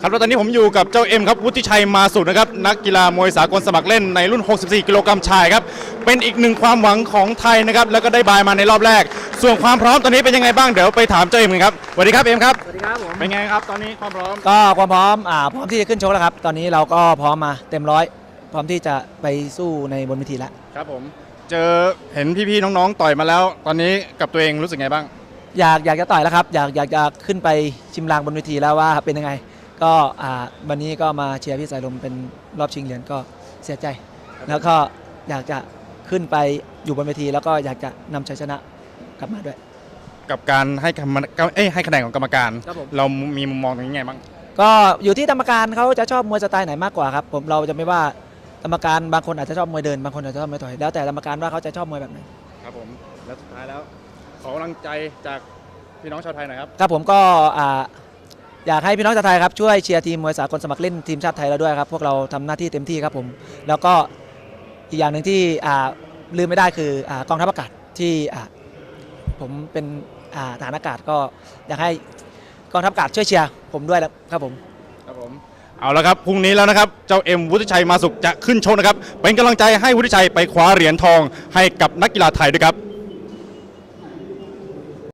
ครับแล้วตอนนี้ผมอยู่กับเจ้าเอ็มครับวุฒิชัยมาสุดนะครับนักกีฬามวยสากลสมัครเล่นในรุ่น 64 กิโลกรัมชายครับเป็นอีกหนึ่งความหวังของไทยนะครับแล้วก็ได้บายมาในรอบแรก ส่วนความพร้อมตอนนี้เป็นยังไงบ้างเดี๋ยวไปถามเจ้าเอ็มกันครับสวัสดีครับเอ็มครับสวัสดีครับผมเป็นไงครับตอนนี้ความพร้อมก็ความพร้อมอ่าพร้อมที่จะขึ้นชกแล้วครับ ตอนนี้เราก็พร้อมมาเต็มร้อยพร้อมที่จะไปสู้ในบนเวทีแล้วครับผมเจอเห็นพี่ๆน้องๆต่อยมาแล้ว ตอนนี้กับตัวเองรู้สึกไงบ้าง อยากอยากจะต่อยแล้วครับอยากอยากจะขึ้นไปชิมลางบนเวทีแล้วว่าเป็นยังไง ก็อ่าวันนี้ก็มาเชียร์พี่สายลมเป็นรอบชิงเหรียญก็เสียใจ แล้วก็อยากจะขึ้นไปอยู่บนเวที แล้วก็อยากจะนำชัยชนะกลับมาด้วย กับการให้คำเอ้ยให้คะแนนของกรรมการ ครับผม เรามีมุมมองตรงนี้ไงบ้าง ก็อยู่ที่กรรมการเขาจะชอบมวยสไตล์ไหนมากกว่าครับผมเราจะไม่ว่ากรรมการบางคนอาจจะชอบมวยเดินบางคนอาจจะชอบมวยต่อยแล้วแต่กรรมการว่าเขาจะชอบมวยแบบไหน ครับผม และสุดท้ายแล้ว ขอกำลังใจจากพี่น้องชาวไทยหน่อยครับ ครับผมก็อ่า อยากให้พี่น้องชาวไทยครับช่วยเชียร์ทีมมวยสากลสมัครเล่นทีมชาติไทยเราด้วยครับ พวกเราทำหน้าที่เต็มที่ครับผม แล้วก็อีกอย่างหนึ่งที่ลืมไม่ได้คืออกองทัพอากาศที่ผมเป็นอ่าทหารอากาศก็อยากให้กองทัพอากาศช่วยเชียร์ผมด้วยครับผมครับผมเอาละครับพรุ่งนี้แล้วนะครับเจ้าเอ็มวุฒิชัยมาสุขจะขึ้นชกนะครับเป็นกำลังใจให้วุฒิชัยไปคว้าเหรียญทองให้กับนักกีฬาไทยด้วยครับ